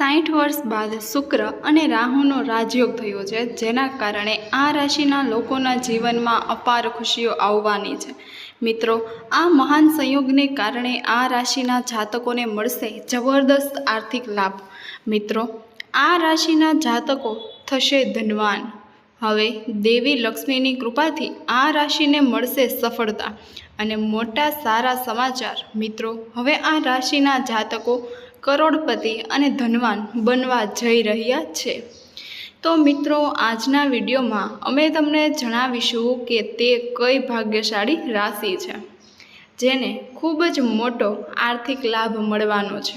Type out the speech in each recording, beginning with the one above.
સાઠ વર્ષ બાદ શુક્ર અને રાહુનો રાજયોગ થયો છે, જેના કારણે આ રાશિના લોકોના જીવનમાં અપાર ખુશીઓ આવવાની છે. મિત્રો, આ મહાન સંયોગને કારણે આ રાશિના જાતકોને મળશે જબરદસ્ત આર્થિક લાભ. મિત્રો, આ રાશિના જાતકો થશે ધનવાન. હવે દેવી લક્ષ્મીની કૃપાથી આ રાશિને મળશે સફળતા. અને મોટા સારા સમાચાર. મિત્રો, હવે આ રાશિના જાતકો કરોડપતિ અને ધનવાન બનવા જઈ રહ્યા છે. તો મિત્રો, આજના વિડીયોમાં અમે તમને જણાવીશું કે તે કઈ ભાગ્યશાળી રાશિ છે, જેને ખૂબ જ મોટો આર્થિક લાભ મળવાનો છે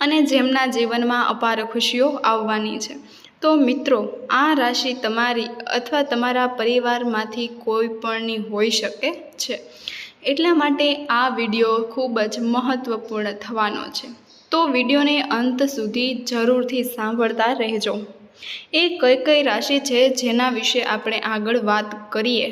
અને જેમના જીવનમાં અપાર ખુશીઓ આવવાની છે. તો મિત્રો, આ રાશિ તમારી અથવા તમારા પરિવારમાંથી કોઈ પણની હોઈ શકે છે. એટલા માટે આ વીડિયો ખૂબ જ મહત્ત્વપૂર્ણ થવાનો છે. તો વિડીયોને અંત સુધી જરૂરથી સાંભળતા રહેજો. એ કઈ કઈ રાશિ છે જેના વિશે આપણે આગળ વાત કરીએ?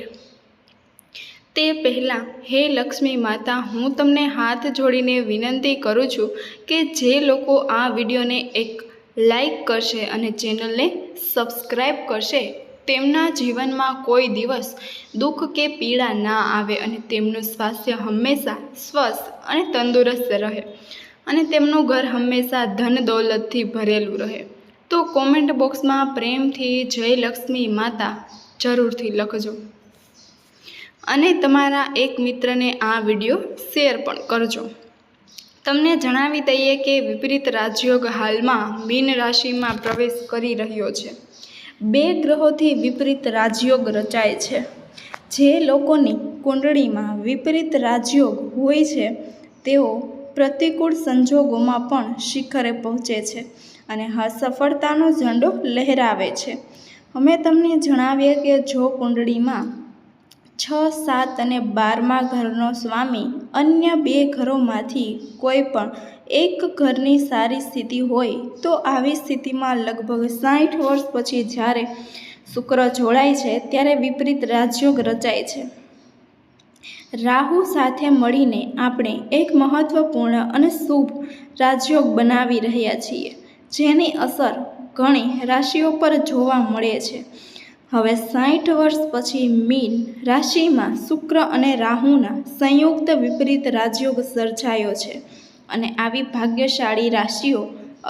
તે પહેલાં, હે લક્ષ્મી માતા, હું તમને હાથ જોડીને વિનંતી કરું છું કે જે લોકો આ વિડીયોને એક લાઈક કરશે અને ચેનલને સબસ્ક્રાઈબ કરશે તેમના જીવનમાં કોઈ દિવસ દુઃખ કે પીડા ના આવે અને તેમનું સ્વાસ્થ્ય હંમેશા સ્વસ્થ અને તંદુરસ્ત રહે અને તેમનું ઘર હંમેશા ધન દૌલતથી ભરેલું રહે. તો કોમેન્ટ બોક્સમાં પ્રેમથી જય લક્ષ્મી માતા જરૂરથી લખજો. અને તમારા એક મિત્રને આ વીડિયો શેર પણ કરજો. તમને જણાવી દઈએ કે વિપરીત રાજયોગ હાલમાં મીન રાશિમાં પ્રવેશ કરી રહ્યો છે. બે ગ્રહોથી વિપરીત રાજયોગ રચાય છે. જે લોકોની કુંડળીમાં વિપરીત રાજયોગ હોય છે, તેઓ પ્રતિકૂળ સંજોગોમાં પણ શિખરે પહોંચે છે અને સફળતાનો ઝંડો લહેરાવે છે. અમે તમને જણાવીએ કે જો કુંડળીમાં છ, સાત અને બારમા ઘરનો સ્વામી અન્ય બે ઘરોમાંથી કોઈ પણ એક ઘરની સારી સ્થિતિ હોય તો આવી સ્થિતિમાં લગભગ સાઠ વર્ષ પછી જ્યારે શુક્ર જોડાય છે, ત્યારે વિપરીત રાજયોગ રચાય છે. રાહુ સાથે મળીને આપણે એક મહત્ત્વપૂર્ણ અને શુભ રાજયોગ બનાવી રહ્યા છીએ, જેની અસર ઘણી રાશિઓ પર જોવા મળે છે. હવે સાઠ વર્ષ પછી મીન રાશિમાં શુક્ર અને રાહુના સંયુક્ત વિપરીત રાજયોગ સર્જાયો છે. અને આવી ભાગ્યશાળી રાશિઓ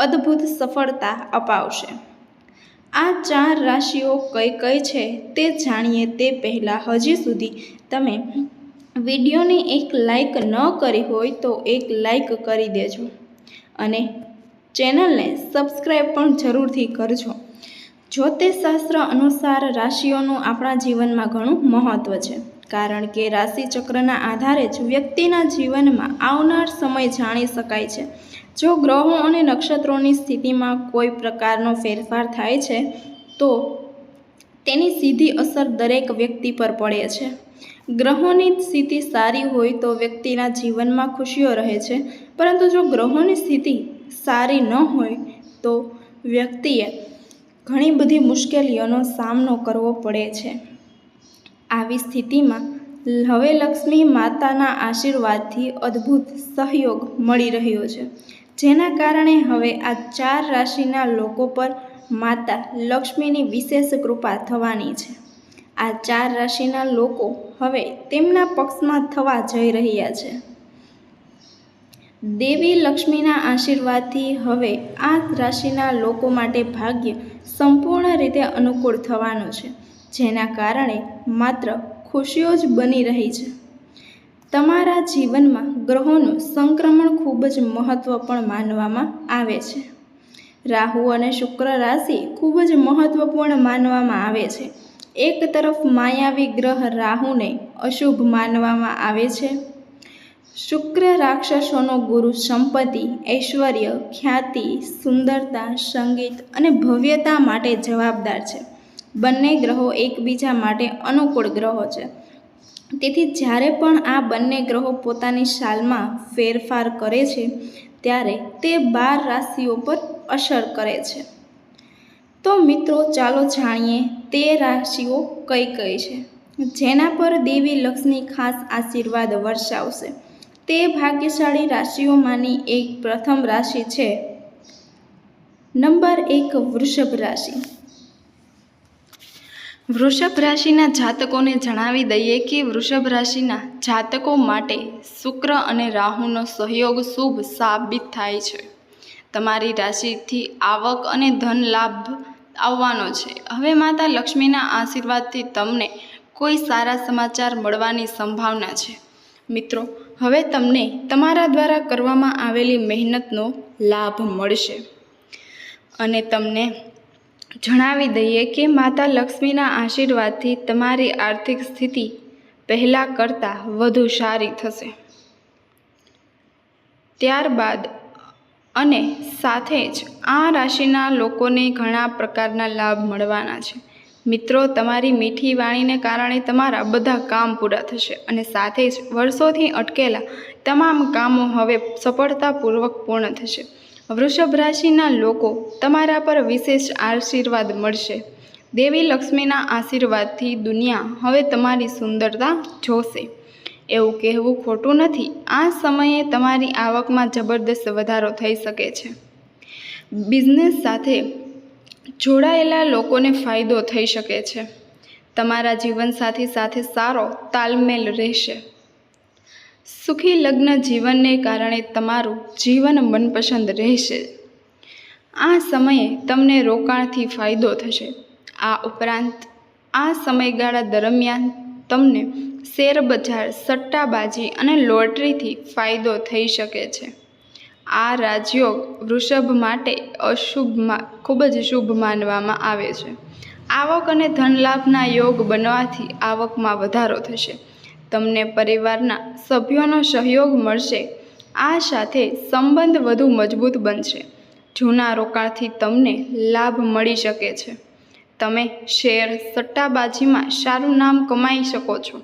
અદ્ભુત સફળતા અપાવશે. આ ચાર રાશિઓ કઈ કઈ છે તે જાણીએ તે પહેલાં હજી સુધી તમે વિડીયોને એક લાઈક ન કરી હોય તો એક લાઇક કરી દેજો અને ચેનલને સબસ્ક્રાઈબ પણ જરૂરથી કરજો. જ્યોતિષશાસ્ત્ર અનુસાર રાશિઓનું આપણા જીવનમાં ઘણું મહત્ત્વ છે. કારણ કે રાશિચક્રના આધારે જ વ્યક્તિના જીવનમાં આવનાર સમય જાણી શકાય છે. જો ગ્રહો અને નક્ષત્રોની સ્થિતિમાં કોઈ પ્રકારનો ફેરફાર થાય છે, તો તેની સીધી અસર દરેક વ્યક્તિ પર પડે છે. ગ્રહોની સ્થિતિ સારી હોય તો વ્યક્તિના જીવનમાં ખુશીઓ રહે છે, પરંતુ જો ગ્રહોની સ્થિતિ સારી ન હોય, તો વ્યક્તિએ ઘણી બધી મુશ્કેલીઓનો સામનો કરવો પડે છે. આવી સ્થિતિમાં હવે લક્ષ્મી માતાના આશીર્વાદથી અદ્ભુત સહયોગ મળી રહ્યો છે. જેના કારણે હવે આ ચાર રાશિના લોકો પર માતા લક્ષ્મીની વિશેષ કૃપા થવાની છે. આ ચાર રાશિના લોકો હવે તેમના પક્ષમાં થવા જઈ રહ્યા છે. દેવી લક્ષ્મીના આશીર્વાદથી હવે આ રાશિના લોકો માટે ભાગ્ય સંપૂર્ણ રીતે અનુકૂળ થવાનું છે. જેના કારણે માત્ર ખુશીઓ જ બની રહી છે. તમારા જીવનમાં ગ્રહોનું સંક્રમણ ખૂબ જ મહત્ત્વ પણ માનવામાં આવે છે. રાહુ અને શુક્ર રાશિ ખૂબ જ મહત્ત્વપૂર્ણ માનવામાં આવે છે. એક તરફ માયાવી ગ્રહ રાહુને અશુભ માનવામાં આવે છે. શુક્ર રાક્ષસોનો ગુરુ સંપત્તિ, ઐશ્વર્ય, ખ્યાતિ, સુંદરતા, સંગીત અને ભવ્યતા માટે જવાબદાર છે. બંને ગ્રહો એકબીજા માટે અનુકૂળ ગ્રહો છે. તેથી જ્યારે પણ આ બંને ગ્રહો પોતાની શાલમાં ફેરફાર કરે છે, ત્યારે તે બાર રાશિઓ પર અસર કરે છે. તો મિત્રો, ચાલો જાણીએ તે રાશિઓ કઈ કઈ છે. જેના પર દેવી લક્ષ્મી ખાસ આશીર્વાદ વર્ષાવશે. તે ભાગ્યશાળી રાશિઓમાંની એક પ્રથમ રાશિ છે. નંબર એક વૃષભ રાશિ. વૃષભ રાશિના જાતકોને જણાવી દઈએ કે વૃષભ રાશિના જાતકો માટે શુક્ર અને રાહુનો સહયોગ શુભ સાબિત થાય છે. તમારી રાશિથી આવક અને ધન લાભ આવવાનો છે. હવે માતા લક્ષ્મીના આશીર્વાદથી તમને કોઈ સારા સમાચાર મળવાની સંભાવના છે. મિત્રો, હવે તમને તમારા દ્વારા કરવામાં આવેલી મહેનતનો લાભ મળશે. અને તમને જણાવી દઈએ કે માતા લક્ષ્મીના આશીર્વાદથી તમારી આર્થિક સ્થિતિ પહેલાં કરતાં વધુ સારી થશે. ત્યારબાદ અને સાથે જ આ રાશિના લોકોને ઘણા પ્રકારના લાભ મળવાના છે. મિત્રો, તમારી મીઠી વાણીને કારણે તમારા બધા કામ પૂરા થશે અને સાથે જ વર્ષોથી અટકેલા તમામ કામો હવે સફળતાપૂર્વક પૂર્ણ થશે. વૃષભ રાશિના લોકો તમારા પર વિશેષ આશીર્વાદ મળશે. દેવી લક્ષ્મીના આશીર્વાદથી દુનિયા હવે તમારી સુંદરતા જોશે. એવું કહેવું ખોટું નથી. આ સમયે તમારી આવકમાં જબરદસ્ત વધારો થઈ શકે છે. બિઝનેસ સાથે જોડાયેલા લોકોને ફાયદો થઈ શકે છે. તમારા જીવનસાથી સાથે સારો તાલમેલ રહેશે. સુખી લગ્ન જીવનને કારણે તમારું જીવન મનપસંદ રહેશે. આ સમયે તમને રોકાણથી ફાયદો થશે. આ ઉપરાંત, આ સમયગાળા દરમિયાન તમને શેર બજાર સટ્ટાબાજી અને લોટરીથી ફાયદો થઈ શકે છે. આ રાજયોગ વૃષભ માટે અશુભમાં ખૂબ જ શુભ માનવામાં આવે છે. આવક અને ધનલાભના યોગ બનવાથી આવકમાં વધારો થશે. તમને પરિવારના સભ્યોનો સહયોગ મળશે. આ સાથે સંબંધ વધુ મજબૂત બનશે. જૂના રોકાણથી તમને લાભ મળી શકે છે. તમે શેર સટ્ટાબાજીમાં સારું નામ કમાઈ શકો છો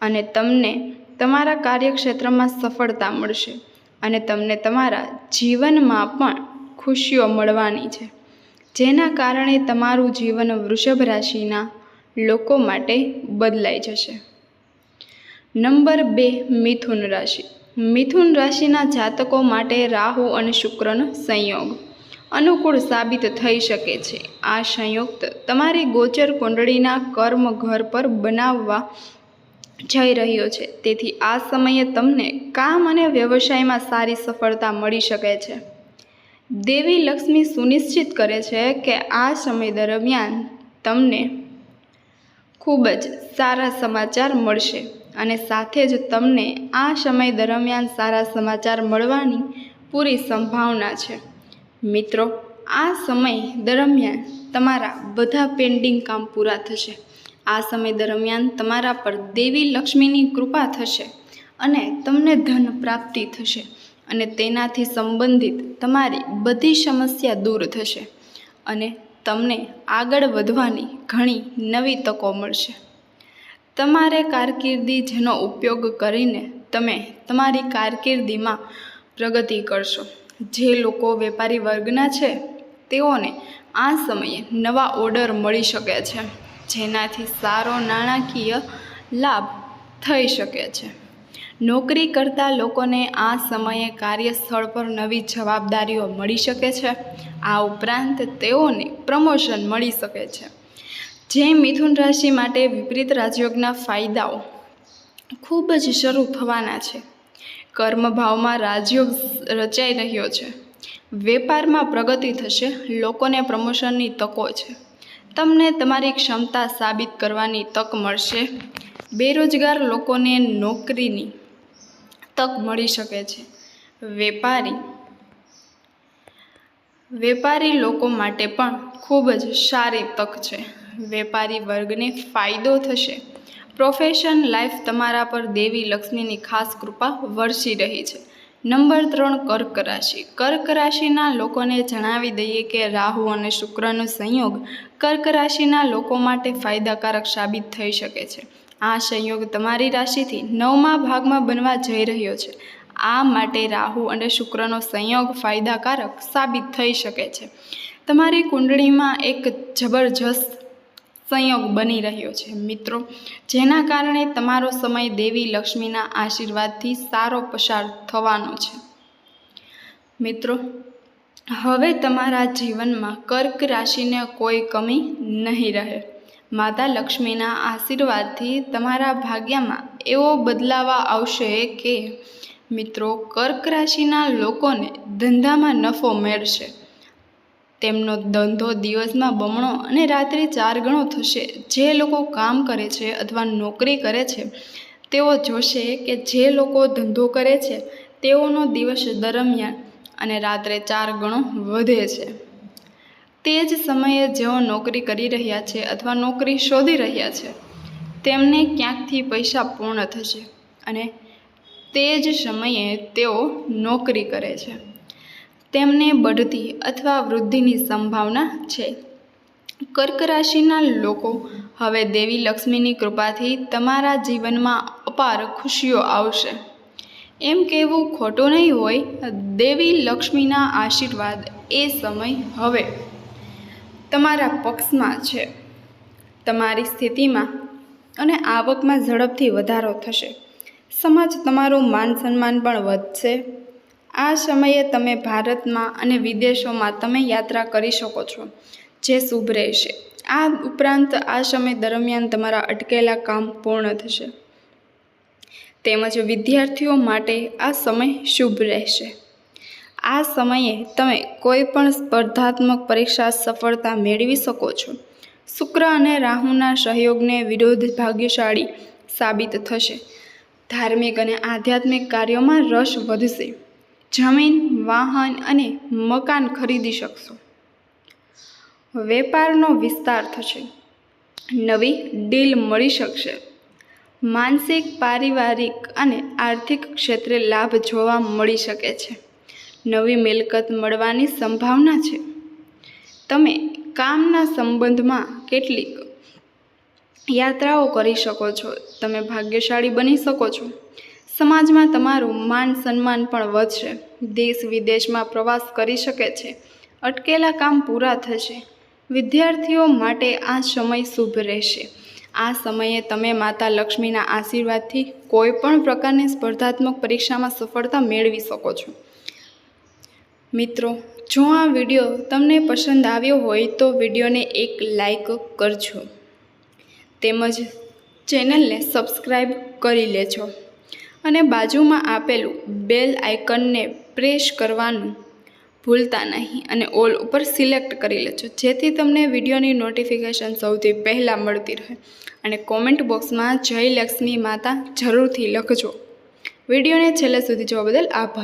અને તમને તમારા કાર્યક્ષેત્રમાં સફળતા મળશે અને તમને તમારા જીવનમાં પણ ખુશીઓ મળવાની છે. જેના કારણે તમારું જીવન વૃષભ રાશિના લોકો માટે બદલાઈ જશે. નંબર બે, મિથુન રાશિ. મિથુન રાશિના જાતકો માટે રાહુ અને શુક્રનો સંયોગ અનુકૂળ સાબિત થઈ શકે છે. આ સંયુક્ત તમારી ગોચર કુંડળીના કર્મ ઘર પર બનાવવા જઈ રહ્યો છે. તેથી આ સમયે તમને કામ અને વ્યવસાયમાં સારી સફળતા મળી શકે છે. દેવી લક્ષ્મી સુનિશ્ચિત કરે છે કે આ સમય દરમિયાન તમને ખૂબ જ સારા સમાચાર મળશે. અને સાથે જ તમને આ સમય દરમિયાન સારા સમાચાર મળવાની પૂરી સંભાવના છે. મિત્રો, આ સમય દરમિયાન તમારા બધા પેન્ડિંગ કામ પૂરા થશે. આ સમય દરમિયાન તમારા પર દેવી લક્ષ્મીની કૃપા થશે અને તમને ધન પ્રાપ્તિ થશે અને તેનાથી સંબંધિત તમારી બધી સમસ્યા દૂર થશે અને તમને આગળ વધવાની ઘણી નવી તકો મળશે. તમારે કારકિર્દી જેનો ઉપયોગ કરીને તમે તમારી કારકિર્દીમાં પ્રગતિ કરશો. જે લોકો વેપારી વર્ગના છે, તેઓને આ સમયે નવા ઓર્ડર મળી શકે છે, જેનાથી સારો નાણાકીય લાભ થઈ શકે છે. નોકરી કરતા લોકોને આ સમયે કાર્યસ્થળ પર નવી જવાબદારીઓ મળી શકે છે. આ ઉપરાંત તેઓને પ્રમોશન મળી શકે છે. જે મિથુન રાશિ માટે વિપરીત રાજયોગના ફાયદાઓ ખૂબ જ શરૂ થવાના છે. કર્મભાવમાં રાજયોગ રચાઈ રહ્યો છે. વેપારમાં પ્રગતિ થશે, લોકોને પ્રમોશનની તકો છે. તમને તમારી ક્ષમતા સાબિત કરવાની તક મળશે. બેરોજગાર લોકોને નોકરીની તક મળી શકે છે. વેપારી વેપારી લોકો માટે પણ ખૂબ જ સારી તક છે. વેપારી વર્ગને ફાયદો થશે. પ્રોફેશન લાઈફ તમારા પર દેવી લક્ષ્મીની ખાસ કૃપા વરસી રહી છે. નંબર ત્રણ, કર્ક રાશિ. કર્ક રાશિના લોકોને જણાવી દઈએ કે રાહુ અને શુક્રનો સંયોગ કર્ક રાશિના લોકો માટે ફાયદાકારક સાબિત થઈ શકે છે. આ સંયોગ તમારી રાશિથી નવમા ભાગમાં બનવા જઈ રહ્યો છે. આ માટે રાહુ અને શુક્રનો સંયોગ ફાયદાકારક સાબિત થઈ શકે છે. તમારી કુંડળીમાં એક જબરજસ્ત સંયોગ બની રહ્યો છે, મિત્રો. જેના કારણે તમારો સમય દેવી લક્ષ્મીના આશીર્વાદથી સારો પસાર થવાનો છે. મિત્રો, હવે તમારા જીવનમાં કર્ક રાશિને કોઈ કમી નહીં રહે. માતા લક્ષ્મીના આશીર્વાદથી તમારા ભાગ્યમાં એવો બદલાવા આવશે કે, મિત્રો, કર્ક રાશિના લોકોને ધંધામાં નફો મેળશે. તેમનો ધંધો દિવસમાં બમણો અને રાત્રે ચાર ગણો થશે. જે લોકો કામ કરે છે અથવા નોકરી કરે છે, તેઓ જોશે કે જે લોકો ધંધો કરે છે, તેઓનો દિવસ દરમિયાન અને રાત્રે ચાર ગણો વધે છે. તે જ સમયે જેઓ નોકરી કરી રહ્યા છે અથવા નોકરી શોધી રહ્યા છે, તેમને ક્યાંકથી પૈસા પૂર્ણ થશે અને તે જ સમયે તેઓ નોકરી કરે છે. તેમને બઢતી અથવા વૃદ્ધિની સંભાવના છે. કર્ક રાશિના લોકો હવે દેવી લક્ષ્મીની કૃપાથી તમારા જીવનમાં અપાર ખુશીઓ આવશે. એમ કહેવું ખોટું નહીં હોય, દેવી લક્ષ્મીના આશીર્વાદ એ સમય હવે તમારા પક્ષમાં છે. તમારી સ્થિતિમાં અને આવકમાં ઝડપથી વધારો થશે. સમાજ તમારું માન સન્માન પણ વધશે. આ સમયે તમે ભારતમાં અને વિદેશોમાં તમે યાત્રા કરી શકો છો, જે શુભ રહેશે. આ ઉપરાંત આ સમય દરમિયાન તમારા અટકેલા કામ પૂર્ણ થશે. તેમજ વિદ્યાર્થીઓ માટે આ સમય શુભ રહેશે. આ સમયે તમે કોઈ પણ સ્પર્ધાત્મક પરીક્ષા સફળતા મેળવી શકો છો. શુક્ર અને રાહુના સહયોગને વિરોધ ભાગ્યશાળી સાબિત થશે. ધાર્મિક અને આધ્યાત્મિક કાર્યોમાં રસ વધશે. જમીન, વાહન અને મકાન ખરીદી શકશો. વેપારનો વિસ્તાર થશે. નવી ડીલ મળી શકશે. માનસિક, પારિવારિક અને આર્થિક ક્ષેત્રે લાભ જોવા મળી શકે છે. નવી મિલકત મળવાની સંભાવના છે. તમે કામના સંબંધમાં કેટલીક યાત્રાઓ કરી શકો છો. તમે ભાગ્યશાળી બની શકો છો. સમાજમાં તમારું માન સન્માન પણ વધશે. દેશ વિદેશમાં પ્રવાસ કરી શકે છે. અટકેલા કામ પૂરા થશે. વિદ્યાર્થીઓ માટે આ સમય શુભ રહેશે. આ સમયે તમે માતા લક્ષ્મીના આશીર્વાદથી કોઈ પણ પ્રકારની સ્પર્ધાત્મક પરીક્ષામાં સફળતા મેળવી શકો છો. મિત્રો, જો આ વીડિયો તમને પસંદ આવ્યો હોય તો વિડીયોને એક લાઈક કરજો. તેમજ ચેનલને સબસ્ક્રાઈબ કરી લેજો. અને બાજુમાં આપેલું બેલ આઇકનને પ્રેસ કરવાનું ભૂલતા નહીં અને ઓલ ઉપર સિલેક્ટ કરી લેજો. જેથી તમને વિડીયોની નોટિફિકેશન સૌથી પહેલાં મળતી રહે. અને કોમેન્ટ બોક્સમાં જય લક્ષ્મી માતા જરૂરથી લખજો. વિડીયોને છેલ્લે સુધી જોવા બદલ આભાર.